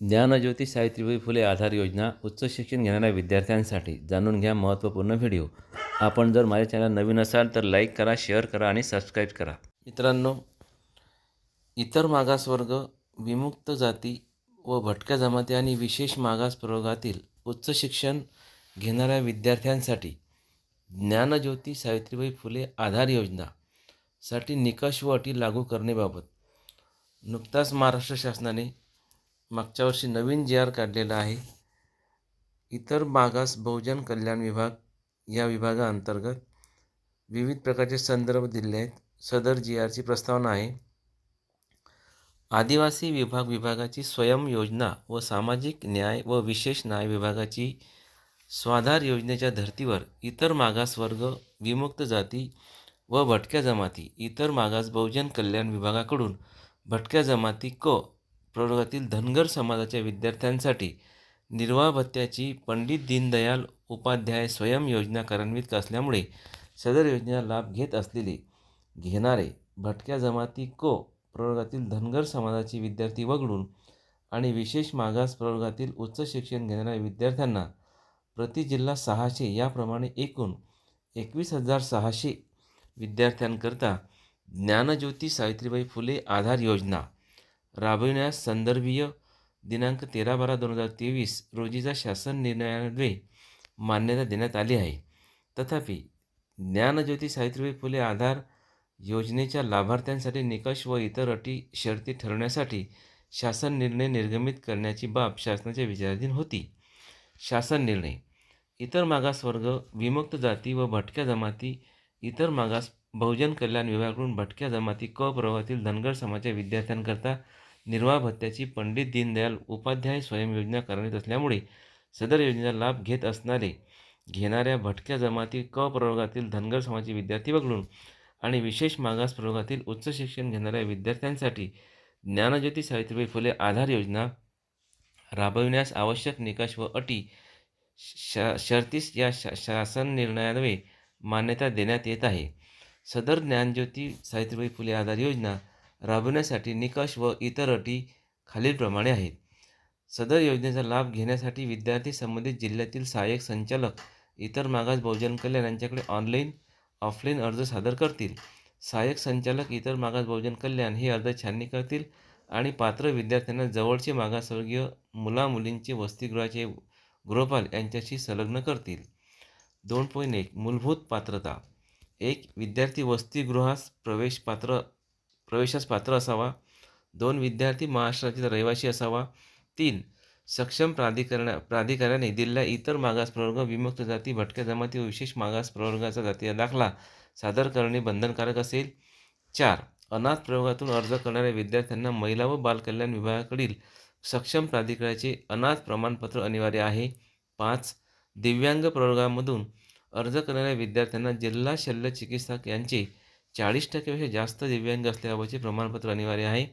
ज्ञानज्योती सावित्रीबाई फुले आधार योजना उच्च शिक्षण घेणाऱ्या विद्यार्थ्यांसाठी जाणून घ्या महत्त्वपूर्ण व्हिडिओ. आपण जर माझ्या चॅनल नवीन असाल तर लाईक करा शेअर करा आणि सबस्क्राईब करा. मित्रांनो इतर मागासवर्ग विमुक्त जाती व भटक्या जमाती आणि विशेष मागास प्रवर्गातील उच्च शिक्षण घेणाऱ्या विद्यार्थ्यांसाठी ज्ञानज्योती सावित्रीबाई फुले आधार योजना साठी निकष व अटी लागू करण्याबाबत नुकताच महाराष्ट्र शासनाने मागच्या वर्षी नवीन जी आर काढलेला आहे. इतर मागास बहुजन कल्याण विभाग या विभागाअंतर्गत विविध प्रकारचे संदर्भ दिले आहेत. सदर जी आरची प्रस्तावना आहे. आदिवासी विभाग विभागाची स्वयं योजना व सामाजिक न्याय व विशेष न्याय विभागाची स्वाधार योजनेच्या धर्तीवर इतर मागासवर्ग विमुक्त जाती व भटक्या जमाती इतर मागास बहुजन कल्याण विभागाकडून भटक्या जमाती क प्रवर्गातील धनगर समाजाच्या विद्यार्थ्यांसाठी निर्वाह भत्त्याची पंडित दीनदयाल उपाध्याय स्वयं योजना कार्यान्वित असल्यामुळे सदर योजना लाभ घेत असलेले घेणारे भटक्या जमाती को प्रवर्गातील धनगर समाजाची विद्यार्थी वगळून आणि विशेष मागास प्रवर्गातील उच्च शिक्षण घेणाऱ्या विद्यार्थ्यांना प्रति जिल्हा सहाशे याप्रमाणे एकूण एकवीस हजार सहाशे विद्यार्थ्यांकरता ज्ञानज्योती सावित्रीबाई फुले आधार योजना राबविण्यास संदर्भीय दिनांक तेरा बारा दोन हजार तेवीस रोजीचा शासन निर्णयान्वये मान्यता देण्यात आली आहे. तथापि ज्ञानज्योती सावित्रीबाई फुले आधार योजनेच्या लाभार्थ्यांसाठी निकष व इतर अटी शर्ती ठरवण्यासाठी शासन निर्णय निर्गमित करण्याची बाब शासनाच्या विचाराधीन होती. शासन निर्णय इतर मागासवर्ग विमुक्त जाती व भटक्या जमाती इतर मागास बहुजन कल्याण विभागाकडून भटक्या जमाती क प्रवाहातील धनगर समाजाच्या विद्यार्थ्यांकरता निर्वाह भत्त्याची पंडित दीनदयाल उपाध्याय स्वयं योजना करण्यात असल्यामुळे सदर योजनेचा लाभ घेत असणारे घेणाऱ्या भटक्या जमाती क प्रवर्गातील धनगर समाजाचे विद्यार्थी वगळून आणि विशेष मागास प्रवर्गातील उच्च शिक्षण घेणाऱ्या विद्यार्थ्यांसाठी ज्ञानज्योती सावित्रीबाई फुले आधार योजना राबविण्यास आवश्यक निकष व अटी शा शर्तीस या शा शासन निर्णयान्वये मान्यता देण्यात येत आहे. सदर ज्ञानज्योती सावित्रीबाई फुले आधार योजना राबविण्यासाठी निकष व इतर अटी खालीलप्रमाणे आहेत. सदर योजनेचा लाभ घेण्यासाठी विद्यार्थी संबंधित जिल्ह्यातील सहाय्यक संचालक इतर मागास बहुजन कल्याण यांच्याकडे ऑनलाईन ऑफलाईन अर्ज सादर करतील. सहाय्यक संचालक इतर मागास बहुजन कल्याण हे अर्ज छाननी करतील आणि पात्र विद्यार्थ्यांना जवळचे मागासवर्गीय मुलामुलींचे वसतिगृहाचे गृहपाल यांच्याशी संलग्न करतील. दोन पॉईंट एक मूलभूत पात्रता. एक विद्यार्थी वसतिगृहास प्रवेश पात्र प्रवेशास पात्र असावा. दोन विद्यार्थी महाराष्ट्रातील रहिवासी असावा. तीन सक्षम प्राधिकरणा प्राधिकाऱ्याने दिलेल्या इतर मागास प्रवर्ग विमुक्त जाती भटक्या जमाती व विशेष मागास प्रवर्गाचा जातीय दाखला सादर करणे बंधनकारक असेल. चार अनाथ प्रयोगातून अर्ज करणाऱ्या विद्यार्थ्यांना महिला व बालकल्याण विभागाकडील सक्षम प्राधिकरणाचे अनाथ प्रमाणपत्र अनिवार्य आहे. पाच दिव्यांग प्रवर्गामधून अर्ज करणाऱ्या विद्यार्थ्यांना जिल्हा शल्य चिकित्सक यांचे चाळीस टक्केपेक्षा जास्त दिव्यांग असल्याबाबतचे प्रमाणपत्र अनिवार्य आहे.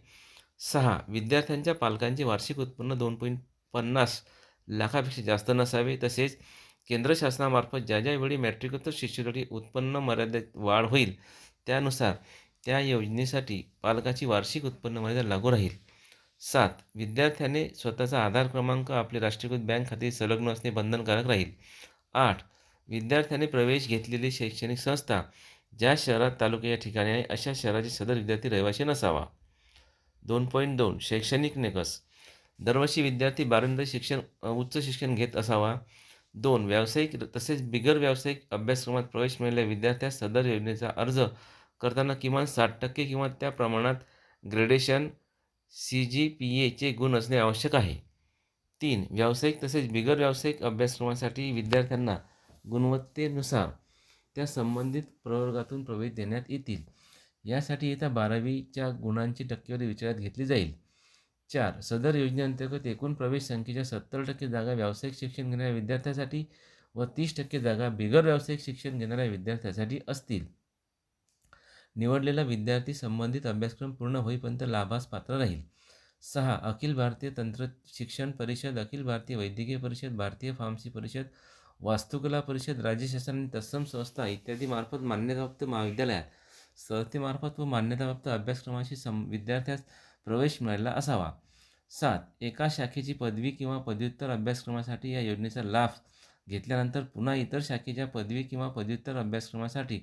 सहा विद्यार्थ्यांच्या पालकांचे वार्षिक उत्पन्न दोन पॉईंट पन्नास लाखापेक्षा जास्त नसावे. तसेच केंद्र शासनामार्फत ज्या ज्यावेळी मॅट्रिकोत्तर शिष्यवृत्ती उत्पन्न मर्यादेत वाढ होईल त्यानुसार त्या योजनेसाठी पालकाची वार्षिक उत्पन्न मर्यादा लागू राहील. सात विद्यार्थ्याने स्वतःचा आधार क्रमांक आपले राष्ट्रीयकृत बँक खाते संलग्न असणे बंधनकारक राहील. आठ विद्यार्थ्याने प्रवेश घेतलेली शैक्षणिक संस्था ज्या शहरात तालुक्याच्या ठिकाणी आहे अशा शहराचे सदर विद्यार्थी रहिवासी नसावा. दोन पॉईंट दोन शैक्षणिक निकष दरवर्षी विद्यार्थी बारावीनंतर शिक्षण उच्च शिक्षण घेत असावा. दोन व्यावसायिक तसेच बिगर व्यावसायिक अभ्यासक्रमात प्रवेश मिळालेल्या विद्यार्थ्यास सदर योजनेचा अर्ज करताना किमान साठ टक्के किंवा त्या प्रमाणात ग्रेडेशन सी जी पी एचे गुण असणे आवश्यक आहे. तीन व्यावसायिक तसेच बिगर व्यावसायिक अभ्यासक्रमासाठी विद्यार्थ्यांना गुणवत्तेनुसार त्या संबंधित प्रवर्गातून प्रवेश देण्यात येतील. यासाठी येत्या बारावीच्या गुणांची टक्केवारी विचारात घेतली जाईल. चार सदर योजनेअंतर्गत एकूण प्रवेश संख्येच्या सत्तर टक्के जागा व्यावसायिक शिक्षण घेणाऱ्या विद्यार्थ्यासाठी व तीस टक्के जागा बिगर व्यावसायिक शिक्षण घेणाऱ्या विद्यार्थ्यासाठी असतील. निवडलेला विद्यार्थी संबंधित अभ्यासक्रम पूर्ण होईपर्यंत लाभास पात्र राहील. सहा अखिल भारतीय तंत्र शिक्षण परिषद अखिल भारतीय वैद्यकीय परिषद भारतीय फार्मसी परिषद वास्तुकला परिषद राज्य शासन आणि तत्सम संस्था इत्यादी मार्फत मान्यताप्राप्त महाविद्यालयात. संस्थेमार्फत व मान्यताप्राप्त अभ्यासक्रमाशी सम विद्यार्थ्यास प्रवेश मिळालेला असावा. सात एका शाखेची पदवी किंवा पदव्युत्तर अभ्यासक्रमासाठी या योजनेचा लाभ घेतल्यानंतर पुन्हा इतर शाखेच्या पदवी किंवा पदव्युत्तर अभ्यासक्रमासाठी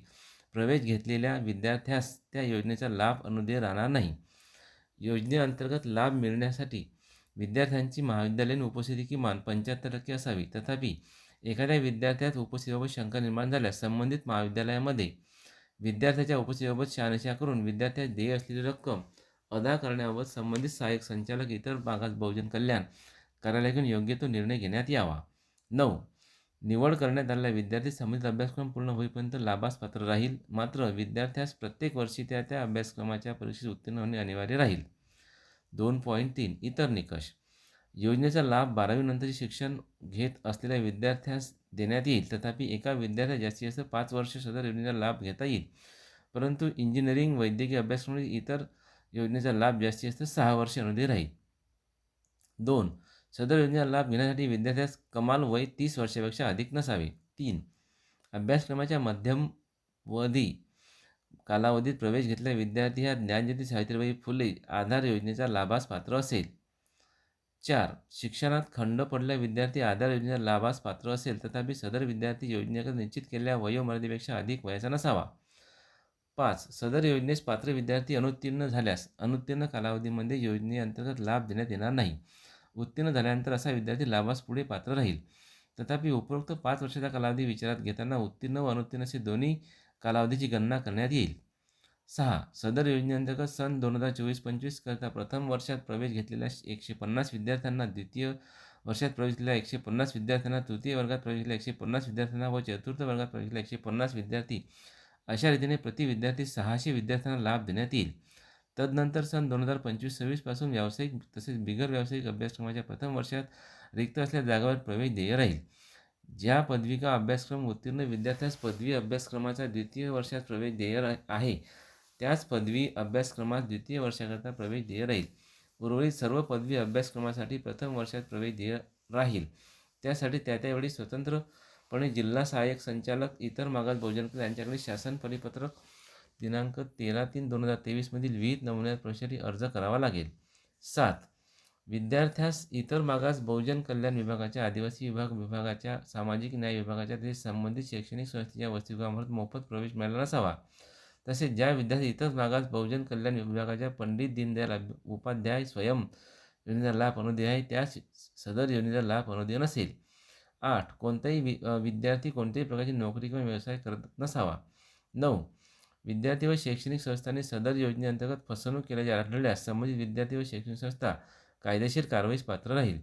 प्रवेश घेतलेल्या विद्यार्थ्यास त्या योजनेचा लाभ अनुदेय राहणार नाही. योजनेअंतर्गत लाभ मिळण्यासाठी विद्यार्थ्यांची महाविद्यालयीन उपस्थिती किमान पंच्याहत्तर टक्के असावी. तथापि एखाद्या विद्यार्थ्यात उपस्थितीबाबत शंका निर्माण झाल्यास संबंधित महाविद्यालयामध्ये विद्यार्थ्याच्या उपस्थितीबाबत शहानिशा करून विद्यार्थ्यास देय असलेली रक्कम अदा करण्याबाबत संबंधित सहाय्यक संचालक इतर भागात बहुजन कल्याण कार्यालयाकडून योग्य तो निर्णय घेण्यात यावा. नऊ. निवड करण्यात आलेला विद्यार्थी संबंधित अभ्यासक्रम पूर्ण होईपर्यंत लाभास पात्र राहील. मात्र विद्यार्थ्यास प्रत्येक वर्षी त्या त्या अभ्यासक्रमाच्या परीक्षेत उत्तीर्ण होणे अनिवार्य राहील. दोन पॉईंट तीन. इतर निकष. योजनेचा लाभ बारावीनंतरचे शिक्षण घेत असलेल्या विद्यार्थ्यास देण्यात येईल. तथापि एका विद्यार्थ्यास जास्तीत जास्त पाच वर्ष सदर योजनेचा लाभ घेता येईल. परंतु इंजिनिअरिंग वैद्यकीय अभ्यासक्रम इतर योजनेचा लाभ जास्तीत जास्त सहा वर्ष अनुदय राहील. दोन सदर योजनेचा लाभ घेण्यासाठी विद्यार्थ्यास कमाल वय तीस वर्षापेक्षा अधिक नसावे. तीन अभ्यासक्रमाच्या मध्यमवधी कालावधीत प्रवेश घेतलेला विद्यार्थी हा ज्ञानज्योती सावित्रीबाई फुले आधार योजनेचा लाभास पात्र असेल. चार शिक्षणात खंड पडलेला विद्यार्थी आधार योजनेचा लाभास पात्र असेल तथापि सदर विद्यार्थी योजनेकडे निश्चित केलेल्या वयोमर्यादेपेक्षा अधिक वयाचा नसावा. पाच सदर योजनेस पात्र विद्यार्थी अनुत्तीर्ण झाल्यास अनुत्तीर्ण कालावधीमध्ये योजनेअंतर्गत लाभ देण्यात येणार नाही. उत्तीर्ण झाल्यानंतर असा विद्यार्थी लाभास पुढे पात्र राहील. तथापि उपरोक्त पाच वर्षाचा कालावधी विचारात घेताना उत्तीर्ण व अनुत्तीर्ण असे दोन्ही कालावधीची गणना करण्यात येईल. सहा. सदर योजनेअंतर्गत सन दोन हजार चोवीस पंचवीस करता प्रथम वर्षात प्रवेश घेतलेल्या एकशे पन्नास विद्यार्थ्यांना द्वितीय वर्षात प्रवेश घेतलेल्या एकशे पन्नास विद्यार्थ्यांना तृतीय वर्गात प्रवेश घेतलेल्या एकशे पन्नास विद्यार्थ्यांना व चतुर्थ वर्गात प्रवेश घेतलेल्या एकशे पन्नास विद्यार्थी. अशा रीतीने प्रति विद्यार्थी सहाशे विद्यार्थ्यांना लाभ देण्यात येईल. तदनंतर सन दोन हजार पंचवीस सव्वीसपासून व्यावसायिक तसेच बिगर व्यावसायिक अभ्यासक्रमाच्या प्रथम वर्षात रिक्त असलेल्या जागावर प्रवेश देय राहील. ज्या पदविका अभ्यासक्रम उत्तीर्ण विद्यार्थ्यास पदवी अभ्यासक्रमाचा द्वितीय वर्षात प्रवेश देय आहे त्याच पदवी अभ्यासक्रमात द्वितीय वर्षाकरता प्रवेश देय राहील. उर्वरित सर्व पदवी अभ्यासक्रमासाठी प्रथम वर्षात प्रवेश देय राहील. त्यासाठी त्या त्यावेळी स्वतंत्रपणे जिल्हा सहाय्यक संचालक इतर मागास बहुजन यांच्याकडे शासन परिपत्रक दिनांक तेरा तीन दोन हजार तेवीसमधील विहित नमुन्यात प्रवेशासाठी अर्ज करावा लागेल. सात. विद्यार्थ्यास इतर मागास बहुजन कल्याण विभागाच्या आदिवासी विभाग विभागाच्या सामाजिक न्याय विभागाच्या तसेच संबंधित शैक्षणिक संस्थेच्या वसतिगृहामार्फत मोफत प्रवेश मिळाला नसावा. तसेच ज्या विद्यार्थी इतर मागास बहुजन कल्याण विभागाच्या पंडित दीनदयाल उपाध्याय स्वयं योजनेचा लाभ अनुदेय आहे त्या सदर योजनेचा लाभ अनुदेय नसेल. आठ कोणताही वि विद्यार्थी कोणत्याही प्रकारची नोकरी किंवा व्यवसाय करत नसावा. नऊ विद्यार्थी व शैक्षणिक संस्थांनी सदर योजनेअंतर्गत फसवणूक केल्याचे आढळल्यास संबंधित विद्यार्थी व शैक्षणिक संस्था कायदेशीर कारवाईस पात्र राहील.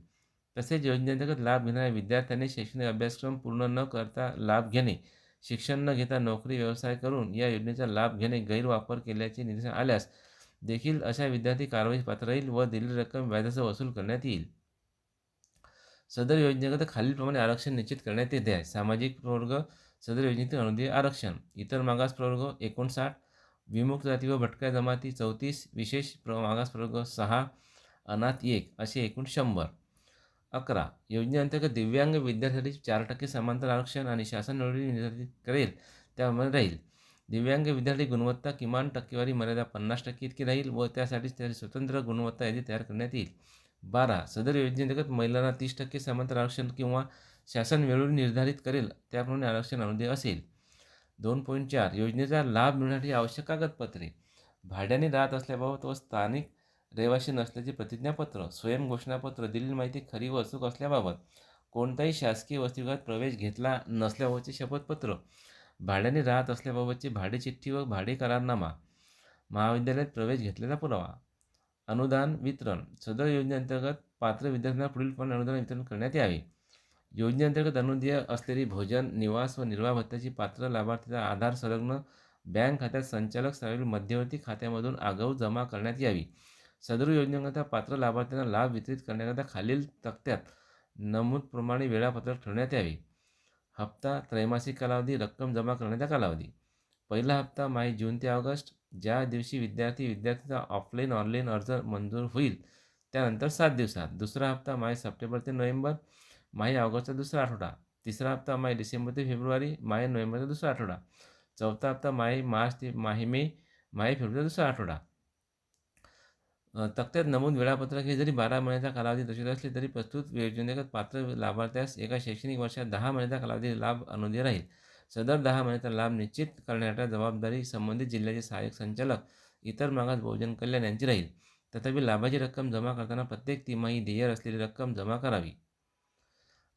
तसेच योजनेअंतर्गत लाभ घेणाऱ्या विद्यार्थ्यांनी शैक्षणिक अभ्यासक्रम पूर्ण न करता लाभ घेणे शिक्षण न घेता नोकरी व्यवसाय करून या योजनेचा लाभ घेणे गैरवापर केल्याचे निदर्शन आल्यास देखील अशा विद्यार्थी कारवाई पात्र राहील व दिलेली रक्कम व्याजासह वसूल करण्यात येईल. सदर योजनेकरता खालीलप्रमाणे आरक्षण निश्चित करण्यात येते आहे. सामाजिक प्रवर्ग सदर योजनेतील अनुदेय आरक्षण इतर मागास प्रवर्ग एकोणसाठ विमुक्त जाती व भटक्या जमाती चौतीस विशेष प्र मागास प्रवर्ग सहा अनाथ एक असे एकूण शंभर. अकरा. योजनेअंतर्गत दिव्यांग विद्यार्थ्यांसाठी चार टक्के समांतर आरक्षण आणि शासन निवडी निर्धारित करेल त्यामध्ये राहील. दिव्यांग विद्यार्थी गुणवत्ता किमान टक्केवारी मर्यादा पन्नास टक्के इतकी राहील व त्यासाठी त्याची स्वतंत्र गुणवत्ता यादी तयार करण्यात येईल. बारा. सदर योजनेअंतर्गत महिलांना तीस टक्के समांतर आरक्षण किंवा शासन वेळोवेळी निर्धारित करेल त्याप्रमाणे आरक्षण अनुदेय असेल. दोन पॉईंट चार. योजनेचा लाभ मिळण्यासाठी आवश्यक कागदपत्रे. भाड्याने राहत असल्याबाबत व स्थानिक रहिवाशी नसल्याचे प्रतिज्ञापत्र स्वयंघोषणापत्र दिलेली माहिती खरी व अचूक असल्याबाबत कोणताही शासकीय वसतिगृहात प्रवेश घेतला नसल्याबाबतचे शपथपत्र? भाड्याने राहत असल्याबाबतची भाडेचिठ्ठी व भाडे करारनामा? महाविद्यालयात प्रवेश घेतलेला पुरावा? अनुदान वितरण सदर योजनेअंतर्गत पात्र विद्यार्थ्यांना पुढीलपणे अनुदान वितरण करण्यात यावे. योजनेअंतर्गत अनुदेय असलेली भोजन निवास व निर्वाह भत्त्याची पात्र लाभार्थीचा आधार संलग्न बँक खात्यात संचालक स्तरावरील मध्यवर्ती खात्यामधून आगाऊ जमा करण्यात यावी. सदर योजनेकरता पात्र लाभार्थ्यांना लाभ वितरित करण्याकरता खालील तक्त्यात नमूदप्रमाणे वेळापत्रक ठेवण्यात यावे. हप्ता त्रैमासिक कालावधी रक्कम जमा करण्याचा कालावधी. पहिला हप्ता माही जून ते ऑगस्ट ज्या दिवशी विद्यार्थी विद्यार्थ्यांचा ऑफलाईन ऑनलाईन अर्ज मंजूर होईल त्यानंतर सात दिवसात. दुसरा हप्ता माही सप्टेंबर ते नोव्हेंबर माही ऑगस्टचा दुसरा आठवडा. तिसरा हप्ता माही डिसेंबर ते फेब्रुवारी माही नोव्हेंबरचा दुसरा आठवडा. चौथा हप्ता माही मार्च ते माही मे माही फेब्रुवारीचा दुसरा आठवडा. तक्त्यात नमूद वेळापत्रक हे जरी बारा महिन्याचा कालावधी दर्शवित असले तरी प्रस्तुत योजनेगत पात्र लाभार्थ्यास एका शैक्षणिक वर्षात दहा महिन्याचा कालावधी लाभ अनुदेय राहील. सदर दहा महिन्याचा लाभ निश्चित करण्याच्या जबाबदारी संबंधित जिल्ह्याचे सहाय्यक संचालक इतर मागास बहुजन कल्याण यांची राहील. तथापि लाभाची रक्कम जमा करताना प्रत्येक तिमाही देय असलेली रक्कम जमा करावी.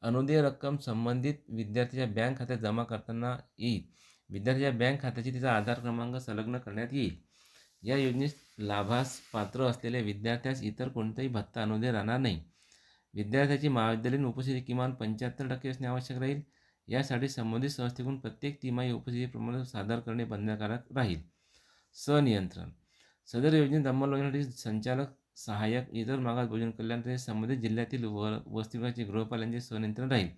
अनुदेय रक्कम संबंधित विद्यार्थ्याच्या बँक खात्यात जमा करताना येईल. विद्यार्थ्याच्या बँक खात्याची तिचा आधार क्रमांक संलग्न करण्यात येईल. या योजनेत लाभास पात्र असलेल्या विद्यार्थ्यास इतर कोणताही भत्ता अनुदय राहणार नाही. विद्यार्थ्याची महाविद्यालयीन उपस्थिती किमान पंच्याहत्तर टक्के असणे आवश्यक राहील. यासाठी संबंधित संस्थेकडून प्रत्येक तिमाही उपस्थिती प्रमाण सादर करणे बंधनकारक राहील. सनियंत्रण. सदर योजनेत अंमलबजावणीसाठी संचालक सहाय्यक इतर मागास भोजन कल्याण तसेच संबंधित जिल्ह्यातील व वसतिगृहाचे गृहपालांचे स्वनियंत्रण राहील.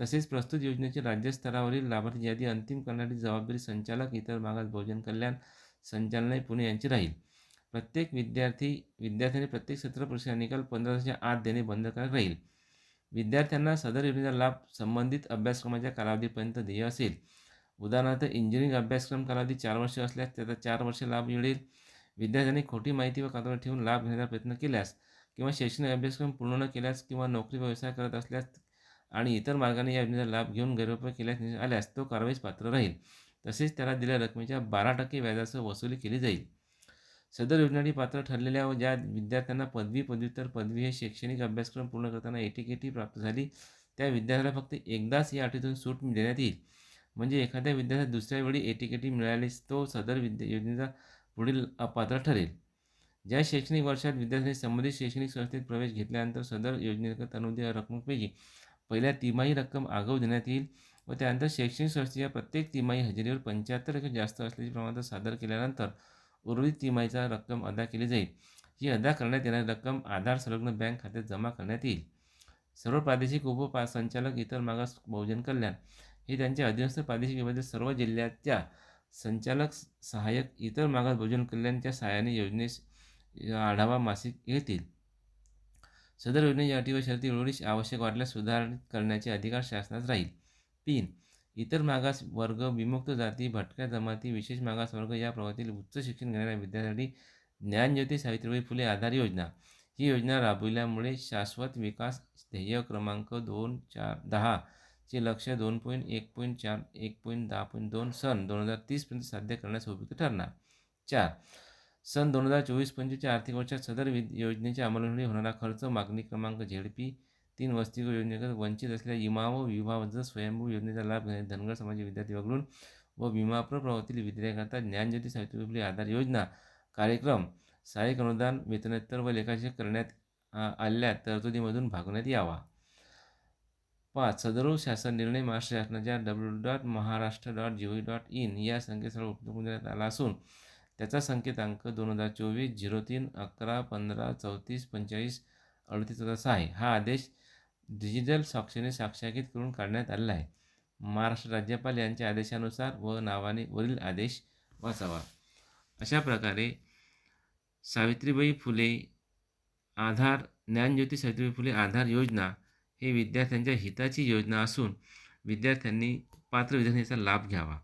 तसेच प्रस्तुत योजनेची राज्यस्तरावरील लाभार्थी यादी अंतिम करण्याची जबाबदारी संचालक इतर मागास भोजन कल्याण संचालनालय पुणे यांची राहील. प्रत्येक विद्यार्थी विद्यार्थ्यांनी प्रत्येक सत्र परीक्षा निकाल पंधरा तासाच्या आत देणे बंधनकारक राहील. विद्यार्थ्यांना सदर योजनेचा लाभ संबंधित अभ्यासक्रमाच्या कालावधीपर्यंत देय असेल. उदाहरणार्थ इंजिनिअरिंग अभ्यासक्रम कालावधी चार वर्ष असल्यास त्याचा चार वर्ष लाभ मिळेल. विद्यार्थ्यांनी खोटी माहिती व कागदावर ठेवून लाभ घेण्याचा प्रयत्न केल्यास किंवा शैक्षणिक अभ्यासक्रम पूर्ण न केल्यास किंवा नोकरी व्यवसाय करत असल्यास आणि इतर मार्गाने या योजनेचा लाभ घेऊन गैरवापर केल्यास आल्यास तो कारवाईस पात्र राहील. तसेच त्याला दिलेल्या रकमेच्या बारा टक्के व्याजासह वसुली केली जाईल. सदर योजनेसाठी पात्र ठरलेल्या व ज्या विद्यार्थ्यांना पदवी पदव्युत्तर पदवी हे शैक्षणिक अभ्यासक्रम पूर्ण करताना एटीकेटी प्राप्त झाली त्या विद्यार्थ्याला फक्त एकदाच या अटीतून सूट देण्यात येईल. म्हणजे एखाद्या विद्यार्थ्याला दुसऱ्या वेळी एटीकेटी मिळालीस तो सदर विद्या योजनेचा पुढील अपात्र ठरेल. ज्या शैक्षणिक वर्षात विद्यार्थ्यांनी संबंधित शैक्षणिक संस्थेत प्रवेश घेतल्यानंतर सदर योजनेगत अनुदेय रकमेपैकी पहिल्या तिमाही रक्कम आगाऊ देण्यात येईल. व त्यानंतर शैक्षणिक संस्थेच्या प्रत्येक तिमाही हजेरीवर पंच्याहत्तर टक्के जास्त असल्याचे प्रमाणात सादर केल्यानंतर उर्वरित तिमाहीचा रक्कम अदा केली जाईल. ही अदा करण्यात येणारी रक्कम आधार संलग्न बँक खात्यात जमा करण्यात येईल. सर्व प्रादेशिक उपपा संचालक इतर मागास बहुजन कल्याण हे त्यांच्या अधीनस्थ प्रादेशिक विभागातील सर्व जिल्ह्याच्या संचालक सहाय्यक इतर मागास बहुजन कल्याणच्या सहाय्याने योजनेस आढावा मासिक घेतील. सदर योजनेच्या अटी व शर्ती उर्वरित आवश्यक वाटल्यास सुधारित करण्याचे अधिकार शासनात राहील. तीन. इतर मागास वर्ग विमुक्त जाती भटक्या जमाती विशेष मागास वर्ग या प्रवर्गातील उच्च शिक्षण घेणाऱ्या विद्यार्थ्यांसाठी ज्ञानज्योती सावित्रीबाई फुले आधार योजना. ही योजना राबविल्यामुळे शाश्वत विकास ध्येय क्रमांक दोन चार दहा चे लक्ष दोन पॉईंट एक पॉईंट चार एक पॉईंट दहा पॉईंट दोन सन दोन हजार तीसपर्यंत साध्य करण्यास उपयुक्त ठरणार. चार. सन दोन हजार चोवीस पंचवीसच्या आर्थिक वर्षात सदर योजनेच्या अंमलबजावणी होणारा खर्च मागणी क्रमांक झेडपी तीन वस्तीगृह योजनेकर वंचित असलेल्या इमा व विवाह स्वयंभू योजनेचा लाभ घेणे धनगर समाजाचे विद्यार्थी वगळून व विमाप्र प्रवर्तील विद्यार्थ्यांकरता ज्ञानज्योती सावित्री फुले आधार योजना कार्यक्रम सहाय्यक अनुदान वेतनोत्तर व लेखाशेष करण्यात आलेल्या तरतुदीमधून भागवण्यात यावा. पाच सदरू शासन निर्णय महाराष्ट्र शासनाच्या W dot Maharashtra dot G V dot in या संकेतस्थळ उपलब्ध देण्यात आला असून त्याचा संकेतांक दोन हजार चोवीस झिरो तीन अकरा पंधरा चौतीस पंचेचाळीस अडतीस सहा आहे. हा आदेश डिजिटल साक्षीने साक्षांकित करून काढण्यात आलेला आहे. महाराष्ट्र राज्यपाल यांच्या आदेशानुसार व नावाने वरील आदेश वाचावा. अशा प्रकारे सावित्रीबाई फुले आधार ज्ञानज्योती सावित्रीबाई फुले आधार योजना हे विद्यार्थ्यांच्या हिताची योजना असून विद्यार्थ्यांनी पात्र विद्यार्थ्यांचा लाभ घ्यावा.